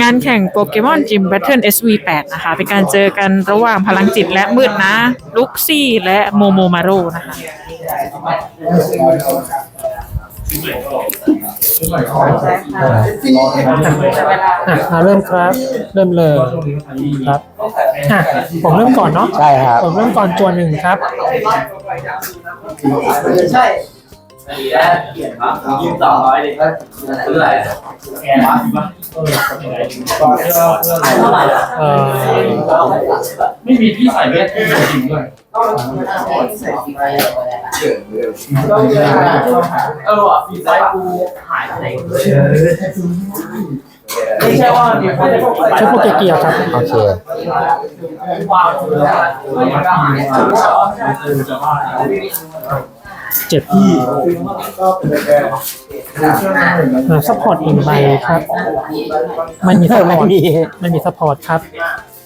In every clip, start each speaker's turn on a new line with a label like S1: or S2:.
S1: งานแข่งโปเกมอนจิมแบทเทิล SV8 นะคะ เป็นการเจอกันระหว่างพลังจิตและมืดนะ ลุกซี่และโมโมมาโรนะคะ
S2: อะมาเริ่มครับ เริ่มเลยครับอะผมเริ่มก่อนเนาะ
S3: ใช่ครับ
S2: ผมเริ่มก่อนจวนหนึ่งครับ
S4: ยืมสองร้อยเลยก็ซื้ออะไรแกมาปะ
S2: เอ่อ
S4: ไม่มีที่ใส่เวทจริงด้วยเออว่ะฟีไซกูหายไปไหนไม่ใช่ว่ามีคน
S2: ใช้โปเกเกียร์ครับ
S3: โอเค
S4: วางเลยก็หายจะว่า
S2: เจ็ดที่อ่าซัพพอร์ตหนึ่งใบครับ ไม่มีซัพพอร์ต
S3: ไม่มี
S2: ไม่มีซัพพอร์ตครับ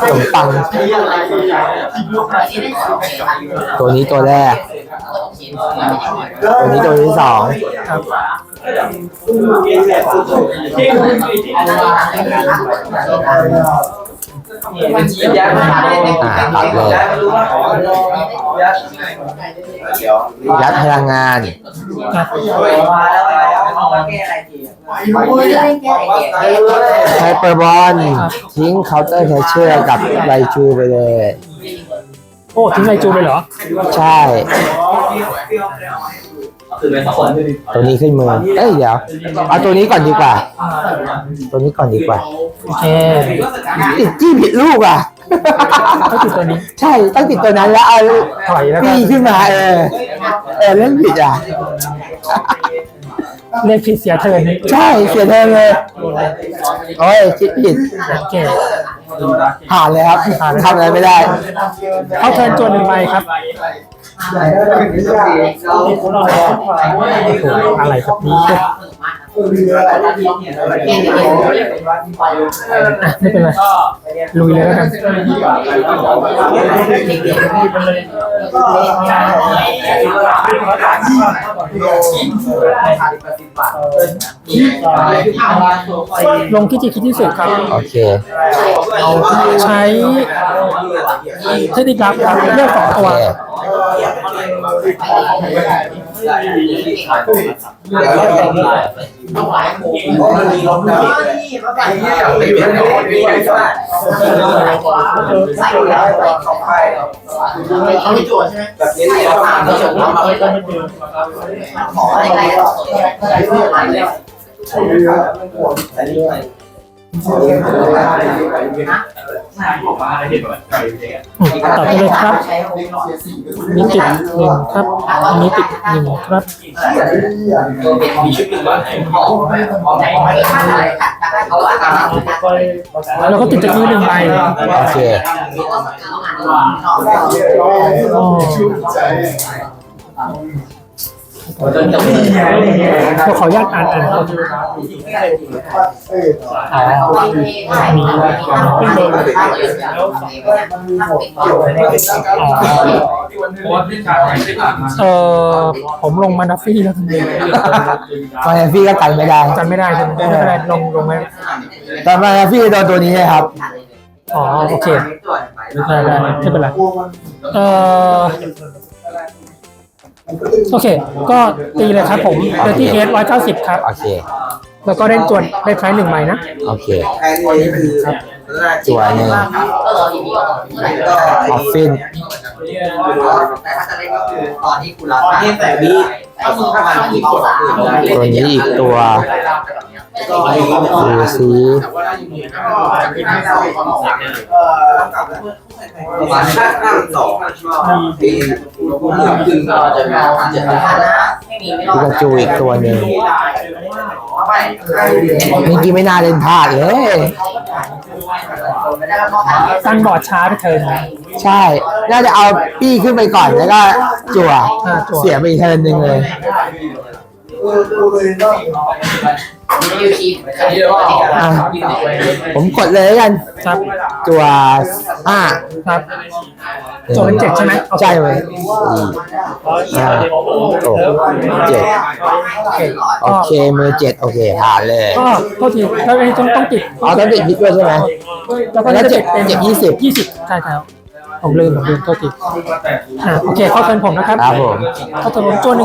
S3: ขนมปัง ตัวนี้ตัวแรก ตัวนี้ตัวที่สอง
S2: ครับ
S3: อ่าตัดเลยยัดพลังงาน
S2: ครับ
S3: ไฮเปอร์บอลทิ้งเคาน์เตอร์แคชเชอร์กับไรจูไปเลย
S2: โอ้ทิ้งไรจูเลยเหรอ
S3: ใช่
S4: คือเป็นสองคน
S3: ตัวนี้ขึ้นมือ เอ้ยเดี๋ยว เอาตัวนี้ก่อนดีกว่า ตัวนี้ก่อนดีกว่า
S2: โอเค
S3: ติดจี้ผิดลูกอะ
S2: ก็ติดตัวนี้
S3: ใช่ ต้องติดตัวนั้นแล้วเอา
S2: ถอยแล้วก็
S3: พี่ขึ้นมาเออ เออเล่นผิดอะ
S2: เรียกผิดเสียเทิร์น
S3: ใช่เสียเทินเลยโอ้ยคิดผิด
S2: โอเค
S3: ผ่านเลยครับ
S2: ผ่านเลย
S3: ทำอะไรไม่ได้
S2: เข้าเทิร์นจวนหนึ่งใบครับ อะไรครับนี้อ่ไม่เป็นไรลุยเลยแล้วกัน ลงที่จีคิดที่สุดครับ
S3: โอเค
S2: ใช้เทคนิคลับครับเลือกสอง
S3: โอ
S2: ตัว
S3: เค
S4: เขาไม่จวดใช่ไหมแบบนี้เนี่ยเขาจวดมาไม่ได้ขออะไรใช่บอกว่าอะไรเห็นแบบไก่เนี่ย
S2: อืมต่อไปเลยครับอันนี้ติดหนึ่งครับอันนี้ติดหนึ่งครับ
S4: มีชุดหนึ่งว่า
S2: แล้วก็ติดจากนี้หนึ่งใบ
S3: โอเค
S2: อ๋อ เราขออนุญาตอ่านอ่านก่อนอ๋อ
S4: เพราะว่าที่การไม่ได้ผ่านมา
S2: เออผมลงมาดัฟฟี่แล้วทันที
S3: มาแอฟี่ก็กันไม่ได้
S2: จำไม่ได้ใช่ไหมไม่เป็นไรลงลงไหม
S3: แต่มาแอฟี่โดนตัวนี้เลยครับ
S2: อ๋อโอเคได้ได้ไม่เป็นไรเออ โอเค ก็ตีเลยครับผมเดอร์ตี้เอสร้อยเก้าสิบครับ
S3: โอเค
S2: แล้วก็เล่นจวนได้ไพรส์หนึ่งใบนะ
S3: โอเค ตัวหนึ่งออฟฟิน
S4: แต่ถ้าจะเล่นก็คือตอนที่คุณรับตอนที่แต่บีถ้ามึงทำงานที่กดอื่น
S3: ตัวนี้อีกตัวดูซิ
S4: ประมาณห้าห้าสองปีคุณขึ้นก็จะมีเจ็ดพัน
S3: พิกาจูอีกตัวหนึ่ง
S4: เไม่
S3: เมื่อกี้ไม่น่าเล่นพลาดเลย
S2: ตั้งบอร์ดช้าไปเทิร์นนะ
S3: ใช่ น่าจะเอาปี้ขึ้นไปก่อนแล้วก็จั่ว
S2: อ่าจั่ว
S3: เสียไปอีกเทิร์นหนึ่งเลย
S4: ยูคีอันนี้เราก็
S3: อะผมกดเลยแล้วกัน
S2: ครับ
S3: จั่วห้า
S2: ครับจั่วเป็นเจ็ดใช่ไหม
S3: ใช่ไหมสี่ห้าหกเจ็ด
S2: โอเค
S3: โอเคมือเจ็ดโอเคผ่านเลย
S2: ก็โทษทีแล้วอันนี้ต้องต้องติด
S3: อ๋อต้องติดพิกด้วยใช่ไหม
S2: แล้วก็
S3: แล้ว
S2: จะ
S3: เจ็
S2: เจ็
S3: ด
S2: ดเป็น
S3: เจ็ดยี่สิบ
S2: ยี่สิบใช่ครับ ผมลืมผมลืมโทษทีอ่าโอเคเข้าเทิร์นผมนะครับ
S3: ครับผม
S2: เข้าเทิร์น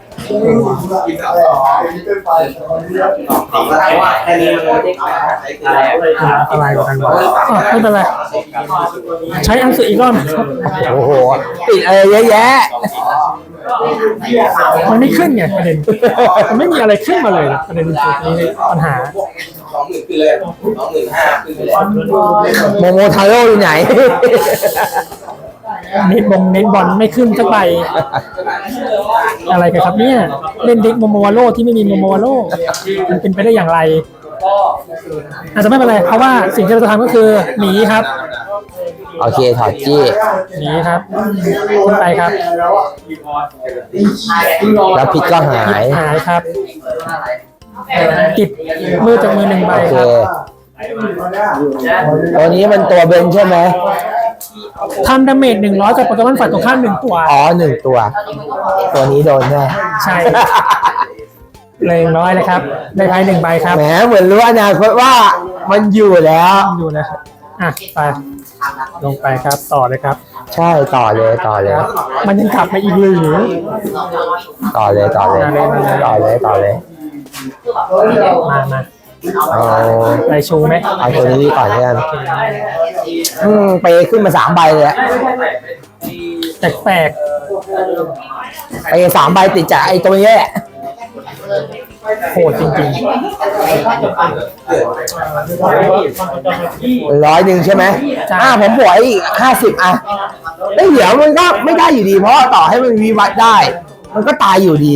S2: ะไรกันวะอ๋อไม่เป็นไร ใช้อันสุดอีกรอบครับ
S3: โอ้โหติดอะไรเยอะแยะ
S2: มันไม่ขึ้นไงประเด็น มันไม่มีอะไรขึ้นมาเลยประเด็นคือนี่ปัญหา
S4: สองหมื่นขึ้นเลยสองหมื่นห้าขึ้นไปเลย
S3: โมโมทาโร่อยู่ไหน
S2: เน็ตบงเน็ตบอลไม่ขึ้นสักใบอะไรกันครับเนี่ยเล่นเด็กโมโมวาโลที่ไม่มีโมโมวาโลมันเป็นไปได้อย่างไรอาจจะไม่เป็นไรเพราะว่าสิ่งที่เราจะทำก็คือหนีครับ
S3: โอเคถอดจี้
S2: หนีครับขึ้นไปครับ
S3: แล้วพิกก็หาย
S2: หายครับติดมือจากมือหนึ่งใบ
S3: โอเค
S2: ครับ
S3: ตัวนี้มันตัวเบนใช่ไหม
S2: ทำดาเมจหนึ่งร้อยกับโปเกมอนฝ่ายตรงข้ามหนึ่งตัว
S3: อ๋อหนึ่งตัว ตัวนี้โดนแน่
S2: ใช่ เลยร้อยเลยครับ ได้ไพ่หนึ่งใบครับ
S3: แหมเหมือนรู้อนาคตว่ามันอยู่แล้ว
S2: อยู่นะครับอะไปลงไปครับต่อเลยครับ
S3: ใช่ต่อเลยต่อเลย
S2: ครับมันยังกลับมาอีกหรือ
S3: ต่อเลยต่อเลย ต่อเลยต่อเลย
S2: มามา
S3: เอา
S2: ไรชูไหม
S3: เอาตัวนี้ก่อนแล้วกันอืมไปขึ้นมาสามใบเลยอะ
S2: แปลก
S3: ไปสามใบติดจากไอ้ตัวนี้แหละ
S2: ๆโหดจริง
S3: ร้อยหนึ่งใช่ไหมอ่าผมบวกอีกห้าสิบอะเอ้ยเดี๋ยวมันก็ไม่ได้อยู่ดี เพราะว่าต่อให้มันวิวัฒน์ได้ มันก็ตายอยู่ดี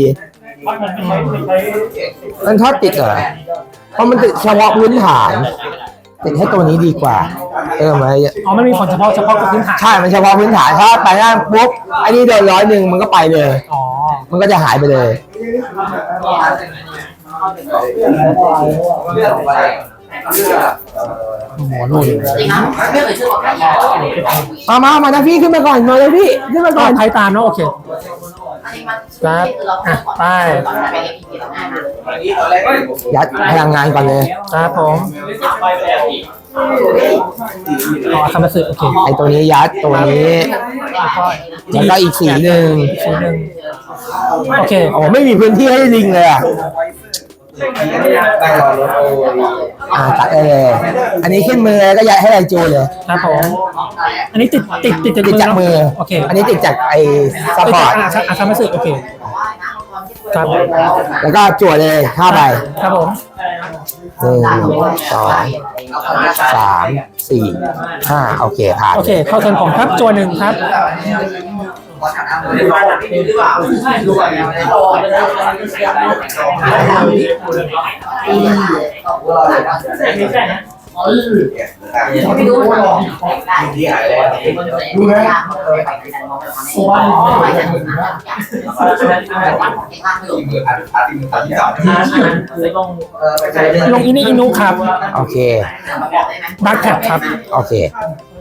S3: มันชอบติดเหรอเพราะมันติดเฉพาะพื้นฐาน ติดให้ตัวนี้ดีกว่า เออไหม
S2: ๆอ๋อไม่มีผลเฉพาะเฉพาะกับพื้นฐาน
S3: ใช่ มันเฉพาะพื้นฐานถ้าไปหน้าปุ๊บอันนี้โดนร้อยหนึ่งมันก็ไปเลย
S2: อ๋อ
S3: มันก็จะหายไปเลย
S4: เลือกไป
S2: หมอนุ่น
S3: มามามานะพี่ขึ้นมาก่อน มาเลยพี่ ขึ้นมา
S2: ก็
S3: ก่อน
S2: ไทยตามเนาะโอเค ครับอะไป
S4: อันนี้ตอนแรก
S3: ยัดพลังงานก่อนเลย
S2: ครับผมอ๋อคำมาสึโอเค
S3: ไอตัวนี้ยัดตัวนี้แล้วก็อีกสีหนึ่ง
S2: สีหนึ่งโอเค
S3: โอ้ไม่มีพื้นที่ให้ลิงเลยอะ
S4: ได้ร อรถ
S3: อ่าตัดได้เลยอันนี้ขึ้นมือแล้วก็ยัดให้ไรจูเลย
S2: ครับผม อันนี้ติดติดติด
S3: ติดจากมือ
S2: โอเค
S3: อันนี้ติดจากไอซัพ
S2: ติด
S3: พอ
S2: จาก
S3: ร์ต
S2: อะอะคำมาสึโอเค ครับ
S3: แล้วก็จั่วเลยห้าใบ
S2: ครับผม
S3: หนึ่งสองสามสี่ห้าโอเคผ่าน
S2: โอเค เข้าเทิร์นผมครับจัวหนึ่งครับ
S4: ที่หายแล้ว
S2: ลงอินี่อินุครับ
S3: โอเค
S2: บัคแท็บครับ
S3: โอเค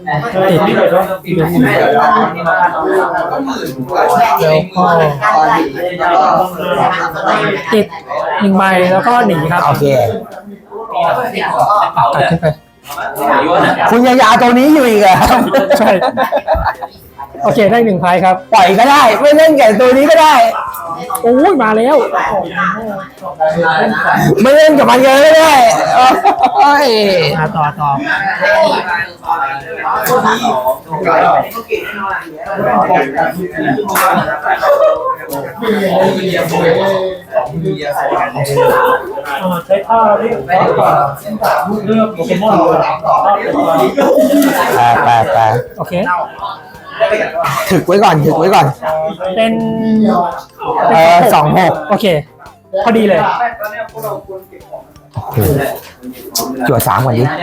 S2: ติดแล้วก็ติดหนึ่งใบแล้วก็หนีครับ
S3: โอเค
S2: ตัดขึ้นไป
S3: คุณยังอยากเอาตัวนี้อยู่อีกเหรอ
S2: ใช่ โอเคได้หนึ่งไพ่ครับ
S3: ปล่อยก็ได้ ไม่เล่นแก่ตัวนี้ก็ได้
S2: โอ้ยมาแล้ว
S3: ไม่เล่นกับมันเลยก็ได้โอ้ย
S2: มาต่อต่อใช้ท่าที่เลือกโปเกมอน
S3: ไปไปไป
S2: โอเค
S3: ถึกไว้ก่อนถึกไว้ก่อน
S2: เป็น
S3: เออสองหก
S2: โอเค พอดีเลย
S3: จั่วสามก่อนดิ
S2: ครับ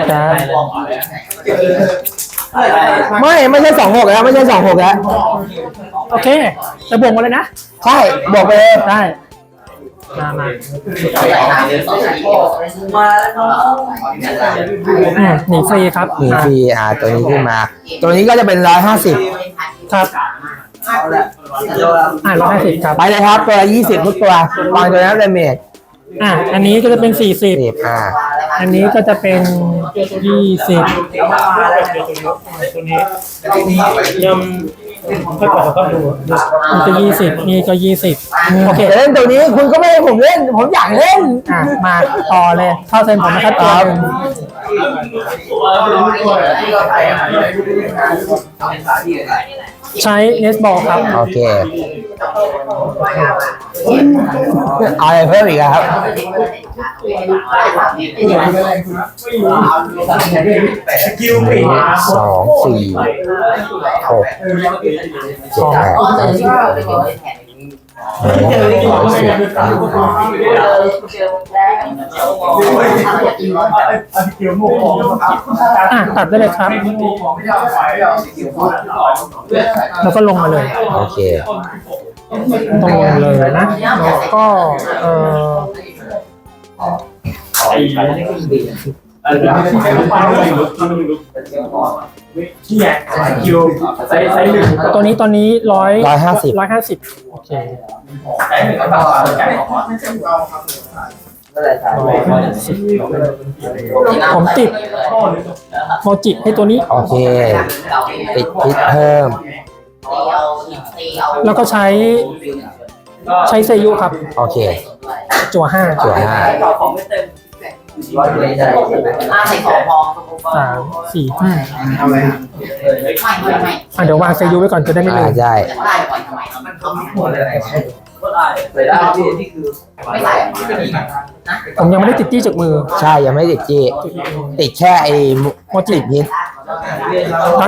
S3: ไม่ไม่ใช่สองหกแล้วไม่ใช่สองหกแล้ว
S2: โอเค จะบวกมาเลยนะ
S3: ใช่บอกไปเลย
S2: ได้ มามาอืมหนีฟรีครับ
S3: มีฟรีอ่าตัวนี้ขึ้นมา ตัวนี้ก็จะเป็นร้อยห้าสิบ
S2: ครับอ่าร้อยห้าสิบครับ
S3: ไปเลยครับ ตัวละยี่สิบทุกตัววางตัวนั้นเดเมจ
S2: อ่าอันนี้ก็จะเป็นสี่สิบ
S3: สิบอ่า
S2: อันนี้ก็จะเป็นยี่สิบนี่ ก็ยี่สิบนี่ก็ยี่สิบโอเค
S3: แต่เล่นตัวนี้คุณก็ไม่ให้ผมเล่น ผมอยากเล่น
S2: อะมาต่อเลย เข้าเซนผมนะครับตัวหนึ่ง ใช้เนสบอลครับ
S3: โอเคเอาอะไรเพิ่มอีกอะครับสองสี่หกเจ็ดแปด เก้าสิบร้อยสิบ
S2: อะตัดได้เลยครับ แล้วก็ลงมาเลย
S3: โอเค
S2: ตรงเลยนะแล้วก็เออ ที่แข็งตัวนี้ตอนนี้ร้อย
S3: ร้อยห้าสิบ
S2: ร้อยห้าสิบโอเคผมติดโมจิให้ตัวนี้
S3: โอเค ติดพิษเพิ่ม
S2: แล้วก็ใช้ ใช้เซยุครับ
S3: โอเค
S2: จัวห้า
S3: จัวห้า
S2: สามสี่ห้าอะเดี๋ยววางเซยุไว้ก่อนจะได้ไม่ลื
S3: อ่ามได้
S2: ผมยังไม่ได้ติดจี้จากมือ
S3: ใช่ยังไม่ติดจีติดแค่ไอ้โมจิพิษ
S2: รั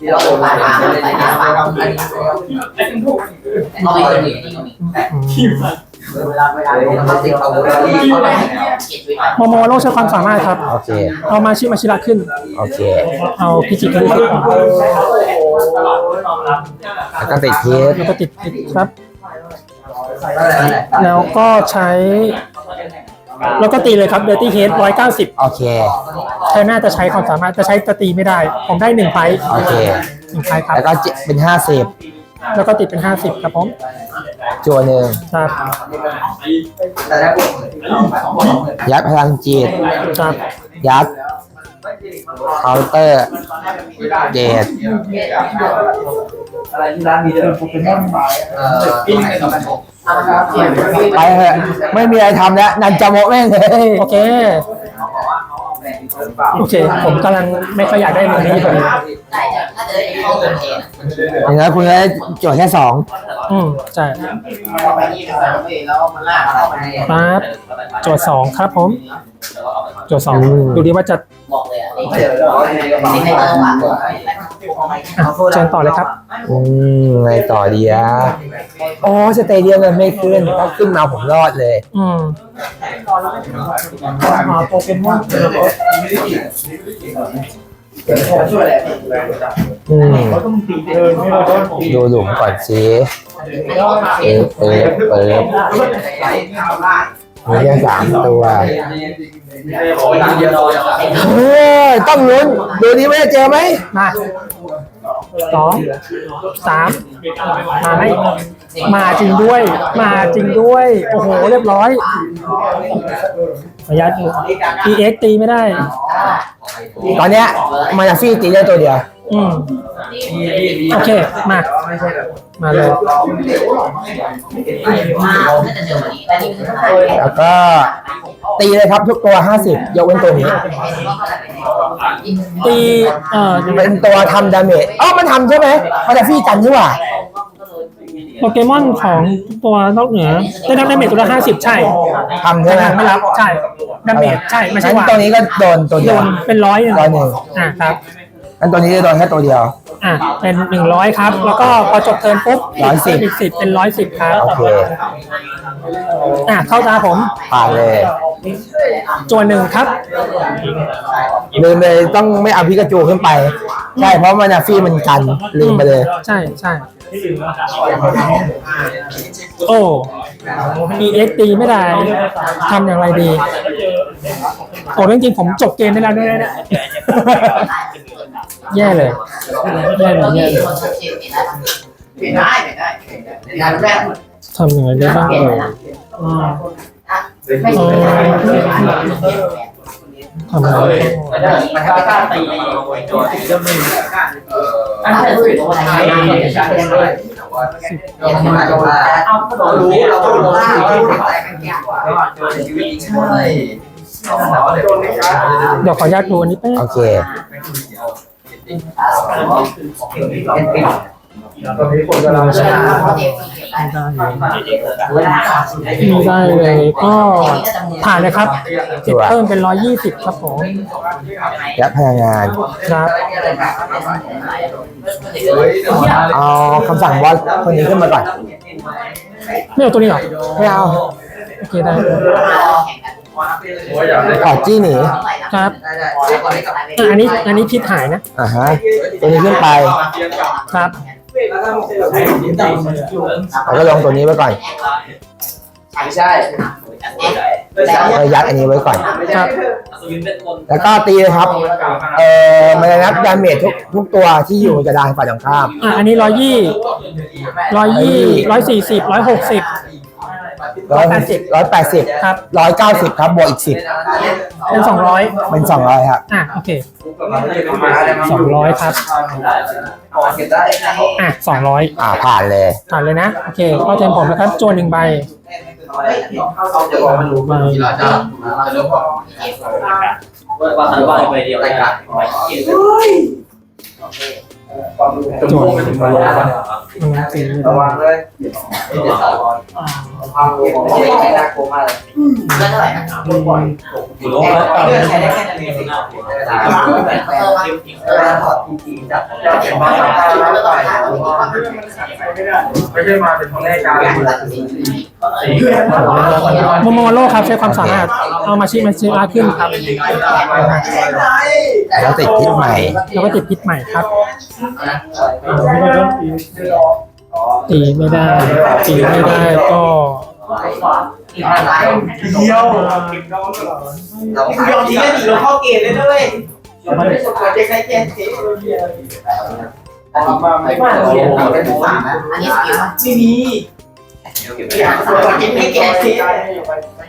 S4: นี้เราไม่ได้ดีเวลาเวลาเราติดเอาเวลาที่เขาไป
S2: โมโมโลใช้ความสามารถครับ
S3: โอเค
S2: เอามาชิมาชิระขึ้น
S3: โอเค
S2: เอาพิจิกันขึ้น
S3: แล้วก็ติดพิษ
S2: แล้วก็ติดติดครับ แล้วก็ใช้ แล้วก็ตีเลยครับเดอร์ตี้เฮดร้อยเก้าสิบ
S3: โอเค
S2: แค่น่าจะใช้ความสามารถจะใช้จะตีไม่ได้ ผมได้หนึ่งไฟท์
S3: โอเค
S2: หนึ่งไฟท์ครับ
S3: แล้วก็เจ็ดเป็นห้าสิบ
S2: แล้วก็ติดเป็นห้าสิบครับผม
S3: จั่วหนึ่ง
S2: ครับ
S3: ยัดพลังจิต
S2: ครับ
S3: ยัดเคาน์เตอร์เกต
S4: อะไรที่ร้านมีเรื่องโปเกมอนเอ่อปิ้งกับมัน
S3: ไปเถอะไม่มีอะไรทำแล้วนันจะโมะแม่งเลย
S2: โอเค โอเค ผมกำลังไม่ค่อยอยากได้มือนี้พอดี
S4: ถ้าเจอไอ้ข้อมูลเอง
S3: อย่างนั้นคุณจะได้จั่วแค่สอง
S2: อืมใช่
S4: เข้าไปนี่แล้วมันลากเข้าไป
S2: ครับโจทย์สองครับผมโจทย์สอง
S3: อืม
S2: ดูดีว่าจะ
S4: บอกเลยอะนี่สิ่งในเติมอะ
S2: อะเชิญต่อเลยครับ
S3: อืมไงต่อดีอะโอ้สเตเดียมมันไม่ขึ้นถ้าขึ้นมาผมรอดเลย
S2: อืม
S4: โปเกมอนช่วยอะไร
S3: อืมดูหลุมก่อนสิเปิดเปิดเปิด มีแค่สามตัวเฮ้ยต้องลุ้นดูนี้ไม่ได้เจอไหม
S2: มาสองสามมาไหมมาจริงด้วย มาจริงด้วย โอ้โห เรียบร้อยขออนุญาตดู EX ตีไม่ได้
S3: ตอนเนี้ยมาจากฟี่ตีได้ตัวเดียว
S2: อืม โอเค มา มาเลย
S3: แล้วก็ ตีเลยครับทุกตัวห้าสิบยกเว้นตัวนี้
S2: ตี เอ่อ
S3: เป็นตัวทำดาเมจอ๋อมันทำใช่ไหมมาจากฟี่กันนี่หว่า
S2: โปเกมอนของตัวนอกเหนือได้รับดาเมจตัวละห้าสิบใช่
S3: ทำใช่ไหม
S2: ไม่รับ ใช่ดาเมจใช่ ไม่ใช่
S3: งั้น
S2: ว่า
S3: ตัวนี้ก็โดนตัว
S2: โด
S3: เดียวน
S2: เป็นร้อยหนึ่ง
S3: ร้อยหนึ่ง
S2: อ่าครับ
S3: งั้นตัวนี้จะโดนแค่ตัวเดียว
S2: อะเป็นหนึ่งร้อยครับ แล้วก็พอจบเทิร์นปุ๊บ
S3: 110
S2: อีกสิบเป็นร้อยสิบครับ
S3: โอเค
S2: อะเข้าตาผม
S3: ผ่านเลย
S2: จวนหนึ่งครับ
S3: ลืมเลยต้องไม่เอาพิกาจูขึ้นไป ใช่เพราะมันอะฟี่มันกันลืมไปเลย
S2: ใช่ใช่โอ้ EX ตีไม่ได้ทำอย่างไรดี โอ้จริงๆผมจบเกมได้แล้วด้วยนะเนี่ย แย่เลยแย่เลยแย่เลย
S4: เปลี่ยนได้เปลี่ยนได้เปลี่ยนได้งานแรก
S2: ทำอย่างไรได้บ้างเออ
S4: ไม่ใช่
S2: ทำอะไร
S4: มันถ้าไม่กล้าตีตัวตีก็ไม่อันนี้คือตัวไหนการเล่นด้วยเอาเรารู้เรารู้ว่าเราอะไรกันยากกว่าชีวิตใช่
S2: เดี๋ยวขออนุญาตดูอันนี้แป๊บ
S3: โอเค
S2: ไม่ได้เลยก็ผ่านเลยครับเจ็ดเพิ่มเป็นร้อยยี่สิบครับผม
S3: และพลังงาน
S2: ครับ
S3: เอาคำสั่งบอสคนนี้ขึ้นมาก่อน
S2: ไม่เอาตัวนี้หรอ
S3: ไม่เอา
S2: โอเคได้
S3: ออกจี้หนี
S2: ครับอะอันนี้อันนี้พิษหายนะ
S3: อ่าฮะตัวนี้ขึ้นไป
S2: ครับ
S3: แล้วก็ลงตัวนี้ไว้ก่อน
S4: ใช่
S3: แล้วยัดอันนี้ไว้ก่อน
S2: ครับ
S3: แล้วก็ตีเลยครับ เอ่อมันจะนับดาเมจทุกทุกตัวที่อยู่กระดานฝ่ายตรงข้าม
S2: อะอันนี้ร้อยยี่ร้อยยี่ร้อยสี่สิบร้อยหกสิบ
S3: ร้อยร้อยแปดสิบ
S2: ครับ
S3: ร้อยเก้าสิบครับบวกอีกสิบ
S2: เป็นสองร้อย
S3: เป็นสองร้อยครับ
S2: อะโอเคสองร้อยครับ
S4: เก็บได้
S2: อะสองร้อย
S3: อ่าผ่านเลย
S2: ผ่านเลยนะโอเคก็เต็มผมนะครับจวนหนึ่งใบ
S4: เขาจะบอกมันรู้มันกี่ร้อยจ้าจะรู้ก่อนว่าสันว่าไปเดียวรายการ
S2: จวนหนึ่งใบมันตีไม่
S4: ระ
S2: ได้
S4: วังเลยไม่ได้สาวพังไม่ได้น่ากลัวมากเลยก็เท่าไหร่นะอยู่โลกแล้วเรื่องใช้ได้แค่นั้นเองเออถอดจริงๆจับจับเก็บบ้านไม่ใช่มาเป็นคนแรกการ
S2: โมโมโลครับใช้ความสามารถเอามาชิมาชิอาขึ้นครับ
S3: แล้วติดพิษใหม่
S2: แล้วก็ติดพิษใหม่ครับตีไม่ได้ตีไม่ได้ก็
S4: เดียวเราเดียวทีก็หนีเราเข้าเกมเลยด้วยมันไม่สมควรจะใช้เกมทีไม่ว่าเราเป็นผู้สามนะอันนี้สกิลไม่มี อยากสมควรจะไม่เกมที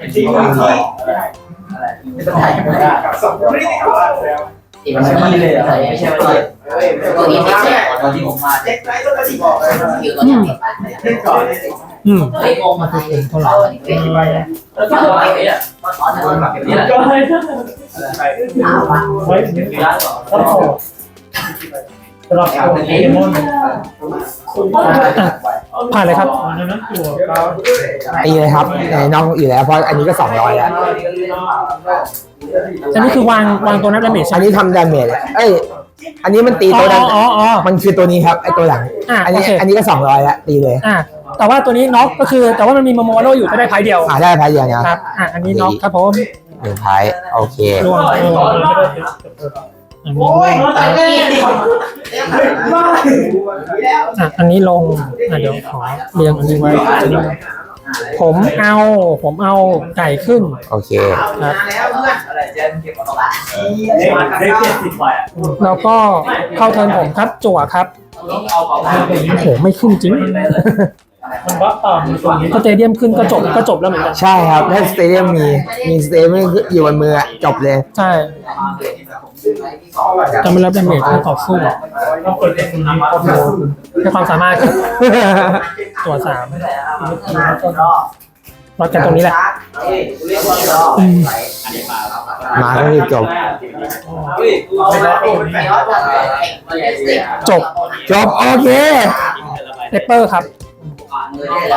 S4: ทีทีไม่ต้องใช้ไม่ได้สมควรไม่ได้ตีมันไม่ดีเลยไม่ใช่ไม่ดีตัวนี้ไม่ใช่ตัวที่ผมมาเจ็ดไรก็ตัวที่บอกเลยสกิลตัวนี้เล่นก่อน
S2: อืม
S4: เฮ้ยงมาคือเป็นเท่าไหร่แล้วก็ไปเนี่ยมาสอนเธอแบบนี้แหละ
S2: สำหรับโปเกมอนผ่านเลยครับ
S3: ตีเลยครับในน้องอยู่แล้วเพราะอันนี้ก็สองร้อยแล้ว
S2: อันนี้คือวางวางตัวนับดาเมจใช่
S3: อัน
S2: ไหม
S3: นี้ทำดาเมจเอ้ยอันนี้มันตี
S2: อ๋อ
S3: ตัวนั้น
S2: อ๋ออ๋อ
S3: มันคือตัวนี้ครับไอตัวหลัง
S2: อะ
S3: อันนี้
S2: โอเค
S3: อันนี้ก็สองร้อยแล้วตีเลย
S2: อะแต่ว่าตัวนี้น็อกก็คือ แต่ว่ามันมีโมโมโลอยู่ก็ได้ไพ่เดียว
S3: อ่าได้พายเดียวนะครับ
S2: อะอันนี้น็อกครับผม
S3: หนึ่งพายโอเค
S2: รวมอันนี้ด้วย
S4: ไปเล่นบ้า
S2: อะอันนี้ลงอะเดี๋ยวขอเรียงอันนี้ไว้ผมเอาผมเอาไก่ขึ้น
S3: โอเค
S2: ครับ
S4: แล้วเพื่อนอะไรเจ๊เก็บของเรา
S5: ได้เจ็ดสิบใบอะ
S2: แล้วก็เข้าเทิร์นผมครับจั่วครับ
S4: เอาเปล่า
S2: โอ้โหไม่ขึ้นจริง
S5: มันบัฟต่อมีตรงนี้
S2: สเตเดียมขึ้นก็จบก็จบแล้วเหมือนกัน
S3: ใช่ครับถ้าสเตเดียมมีมีสเตเดียมอยู่บนมืออะจบเลย
S2: ใช่ จะไม่รับดาเมจให้ต่อสู้
S5: ต้องเปิดเล่นตรงนี้
S2: โอ้โหใช้ความสามารถครับตัวสามวัดกันตรงนี้แหละ
S3: มาก็คือจบ
S2: จบ
S3: จบ โอเค
S2: เปเปอร์ครับ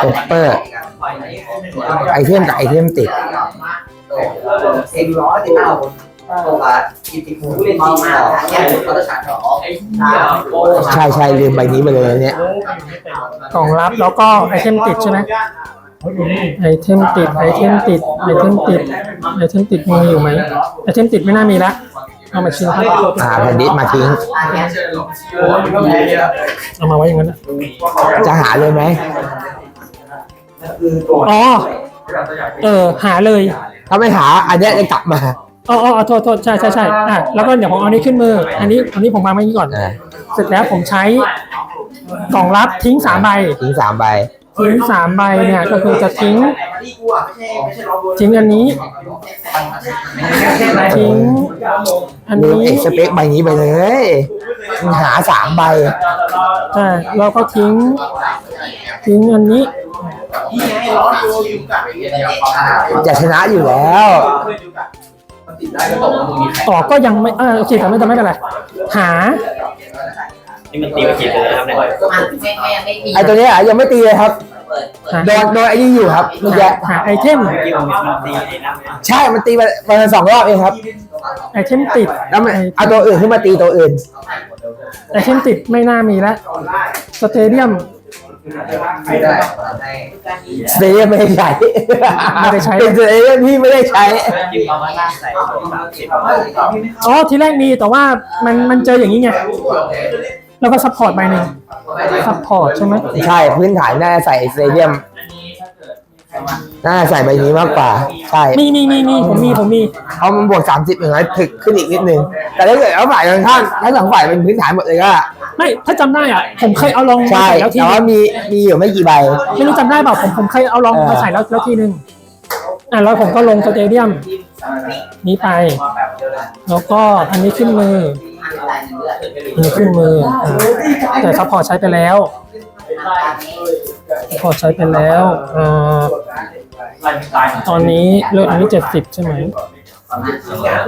S3: เปปเปอร์ ไอเทมกับไอเทมติด
S4: เอ็มร้อยสิบห้า คนตัวละกิติภูเล่นดีมากแค่ตัวละสามสอ
S3: ใช่ใช่ลืมใบนี้ไปเลยเนี่ย
S2: กล่องลับแล้วก็ไอเทมติดใช่ไหมไอเทมติดไอเทมติดไอเทมติดไอเทมติดมีอยู่ไหมไอเทมติดไม่น่ามีละเอามาชิมครับ
S3: อ่าแผ่นดิสมาทิ้ง
S2: เอามาไว้อย่างนั้นนะ
S3: จะหาเลยไหม
S2: อ๋อเออหาเลย
S3: ถ้าไม่หา อันเนี้ยจะกลับมา
S2: อ๋ออ๋อโทษโทษใช่ใช่ใช่อะแล้วก็เดี๋ยวผมเอาอันนี้ขึ้นมือ อันนี้อันนี้ผมวางไว้อย่างนี้ก่อน
S3: อ่า
S2: เสร็จแล้วผมใช้กล่องลับทิ้งสามใบ
S3: ทิ้งสามใบ
S2: ทิ้งสามใบเนี่ยก็คือจะทิ้ง
S4: ที่กูอะไม่ใช่ไม่ใช่เรา
S2: ทิ้งอันนี้ ทิ้งอัน
S3: ลืม
S2: นี้
S3: เอกสเปคใบนี้ไปเลยหาสามใบ
S2: ใช่แล้วก็ทิ้ง ทิ้งอันนี้
S4: ที่ไงร้อนตัวอยู่กับ
S3: จะชนะอยู่แล้ว
S4: ติดได้ก็ตกมึงมี
S2: ต่อก็ยังไม่เออโอเคแต่ไม่แต่ไม่เป็นไร หา
S5: นี่มันตีไปกี่เลยนะครับเนี่ย
S4: มันไม่ไม่ไม่มี
S3: ไอตัวเนี้ยยังไม่ตีเลยครับ
S4: เปิดเปิด
S3: โดนโดนไอ้นี่อยู่ครับเมื่อกี้
S2: หาไอเทม
S5: กี่มันตีไอ้นั่น
S3: ใช่ มันตีมาประมาณสองรอบเองครับ
S2: ไอเทมติด
S3: แล้วมันเอาตัวอื่นขึ้นมาตีตัวอื่น
S2: ไอเทมติดไม่น่ามีแล้วสเตเดียม
S4: ไม่ได้
S3: สเตเดียมไม่ได้ใช้
S2: ไม่ได้ใช้
S3: เป็นสเตเดียมที่ไม่ได้ใช้
S5: จิ้มเอามาล่างใส่สามสิบ
S2: อ๋อทีแรกมีแต่ว่ามันมันเจออย่างนี้ไง แล้วก็ซัพพอร์ตใบหนึ่งซัพพอร์ตใช่ไหม
S3: ใช่ พื้นฐานน่าจะใส่สเตเดียม น่าจะใส่ใบนี้มากกว่า ใช่
S2: มีมีมีมีผมมีผมมี
S3: เพราะมันบวกสามสิบอย่างน้อยถึกขึ้นอีกนิดนึง แต่ถ้าเกิดเอาฝ่ายตรงข้ามทั้งสองฝ่ายเป็นพื้นฐานหมดเลยก็
S2: ไม่ถ้าจำได้อะผมเคยเอาลองมา
S3: ใช่
S2: ใส่แล้วที
S3: แต่
S2: นึ
S3: ว่างมีมีอยู่ไม่กี่ใบ
S2: ไม่รู้จำได้เปล่าผมผมเคยเอาลอง
S3: เออ
S2: มาใส่แล้วแล้วทีนึงอะแล้วผมก็ลงสเตเดียมนี้ไป แล้วก็อันนี้ขึ้นมืออันนี้ขึ้นมืออะแต่ซัพพอร์ตใช้ไปแล้วซั พพอร์ตใช้ไปแล้วอ่า
S5: ไล่ตาย
S2: ตอนนี้เลือดอันนี้เจ็ดสิบใช่ไหม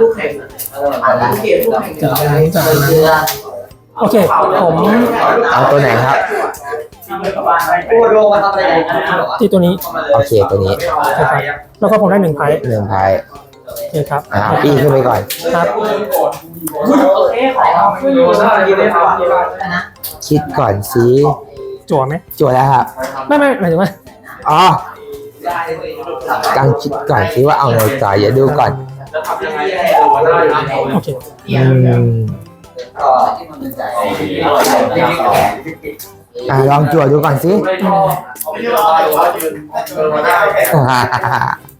S4: ลูกแข่งเออลูกเกมลูกแข่ง
S2: จากนั้นจากนั้นโอเค ผม
S3: เอาตัวไหนครับ
S4: กูโดนมาทำอะไร
S2: ที่ตัวนี้
S3: โอเคตัวนี้
S2: โอเคครับแล้วก็ผมได้หนึ่งไพ่
S3: หนึ่งไพ่
S2: โอเคครับ
S3: อ่าปีขึ้นไปก่อน
S2: ครับ
S4: โอเคขอขึ้นอยู่ได้เลยครับนะ
S3: คิดก่อนสิ
S2: จั่วไหม
S3: จั่วแล้วครับ
S2: ไม่ไม่หมายถึงว่า
S3: อ๋อกังคิดก่อนสิว่าเอาไงต่ออย่าดูก่อน
S2: โอเค
S3: อืม
S4: ก็ที่มันเป็นใจ
S3: อ่าลองจั่วดูก่อนสิ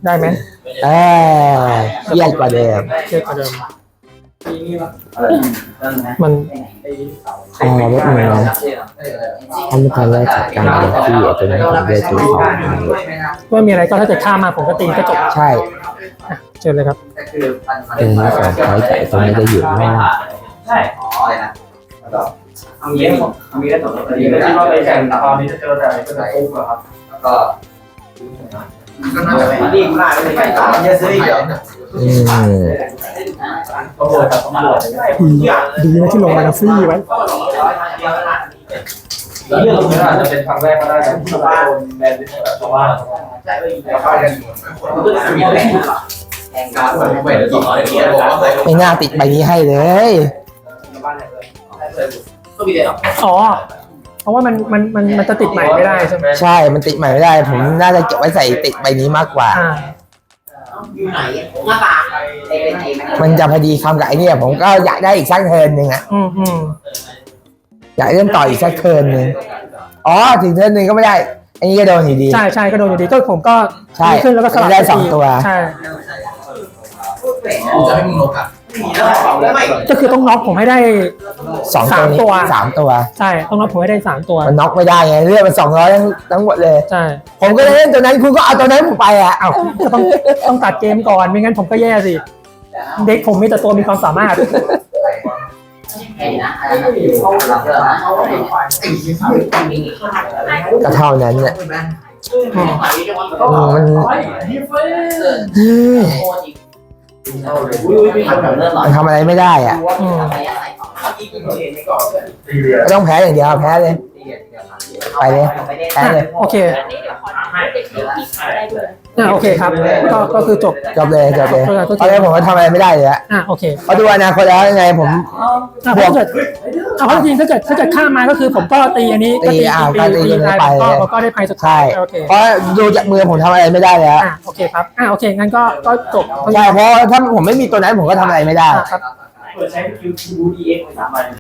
S2: ได้ไหม
S3: เออเครียดกว่าเดิม
S2: เทียบกับเดิม มัน
S3: อ๋อไม่เป็นไรนะถ้าไม่ทันได้จัดการกับที่ไอ้ตัวนั้นผมได้ตัวสองมาเลย
S2: ว่ามีอะไรก็ถ้าเกิดข้ามมาผมก็ตีก็จบ
S3: ใช่
S2: อะเชิญเลยครับ
S3: เออนี่สองร้อยแต่ไอ้ตัวนี้จะอยู่ข้างนอก
S5: ใช่ทำเลี้ยงทำเลี้ยงสดเลยที่ว่าไปแข่งตอนนี้จะเจอแต่จะแต่ปุ๊บเหรอครับ
S4: ก็ก็น่า จะเป็นดีมากเลยไก่ตาเยอะซื้อเดี๋ยว
S3: อืม
S5: ตำรวจกับตำรวจ
S2: ดีดีนะที่ลงมาฟรีไว้
S5: เรื่องนี้อาจจะเป็นครั้งแรกก็ได้ที่ชาวบ้านแบนชาวบ้าน
S4: ใช่ไปแล้วก็จะแข่งการไปเดี๋ยวต่อเดี๋ยวบอกว่าใส่
S3: ไม่น่าติดใบนี้ให้เลย
S4: ก็มีเดี๋ยว
S2: อ๋อ เพราะว่ามันมันมันมันจะติดใหม่ไม่ได้ใช่ไหม
S3: ใช่ มันติดใหม่ไม่ได้ ผมน่าจะเก็บไว้ใส่ติดใบนี้มากกว่า
S2: อ่า
S4: อยู่ไหนหน้าตางเอเป็นเอไหม
S3: มันจะพอดีคำกับไอ้เนี่ย ผมก็อยากได้อีกสักเทิร์นหนึ่งอะ
S2: อืมอืม
S3: อยากเล่นต่ออีกสักเทิร์นหนึ่งอ๋อถึงเทิร์นหนึ่งก็ไม่ได้ไอ้นี่ก็โดนอยู่ดี
S2: ใช่ใช่ก็โดนอยู่ดีก็ผมก็
S3: ใช่
S2: ดีขึ้นแล้วก็สลับ
S3: ได้สองตัว
S2: ใช่
S4: จะไม่มีนกอะแล้วไม่
S2: ก็คือต้องน็อกผมให้ได้
S3: สองตัวนี้
S2: สามตัว
S3: สามตัว
S2: ใช่ต้องน็อกผมให้ได้สามตัว
S3: มันน็อกไม่ได้ไงเลือดมันสองร้อยทั้งทั้งหมดเลย
S2: ใช่
S3: ผมก็เลยเล่นตัวนั้นคุณก็เอาตัวนั้นผมไปอะ
S2: เอ้าก็ต้องต้องตัดเกมก่อนไม่งั้นผมก็แย่สิ เด็กผมมีแต่ตัวมีความสามารถ
S4: เห็นนะอะไรนะเขาเราเจอนะเขาไม่ได้
S3: ก็เท่านั้นแหละ
S2: อืม
S3: อืมมัน เฮ้ย มันทำอะไรไม่ได้อะ
S2: อืม
S3: ก็ต้องแพ้อย่างเดียวแพ้เลย ไปเลยแพ้
S2: อะ
S3: เลย
S2: โอเค
S6: อันนี้เดี๋ยวขอถามเด็กๆที่ได้ด้วย
S2: อะโอเคครับก็ก็คือจบ
S3: จบเลยจบเลย
S2: เออก็จบ
S3: เพราะฉะนั้นผมก็ทำอะไรไม่ได้เลยอะ
S2: อะโอเค
S3: เพราะดูอนาคตแล้วยังไงผม
S2: อะเพราะถ้าเกิดเอาเพราะจริงๆถ้าเกิดถ้าเกิดข้ามมาก็คือผมก็ตีอันนี้ก็ตี
S3: ตีอะ
S2: ตี
S3: ก็ตี
S2: ตี
S3: กัน
S2: ไป
S3: ไป
S2: ก็
S3: เลย
S2: ก็ได้ไปสุด
S3: ใช่
S2: ท้ายโอเค
S3: เพราะดูจากมือผมทำอะไรไม่ได้เลยอะ
S2: อะโอเคครับอะโอเคงั้นก็ก็จบ
S3: ใช่เพราะถ้าผมไม่มีตัวนั้นผมก็ทำอะไรไม่ได้
S2: อะครับ
S5: เปิดใช้คิวคิวดีเอ็กซ์สามใบ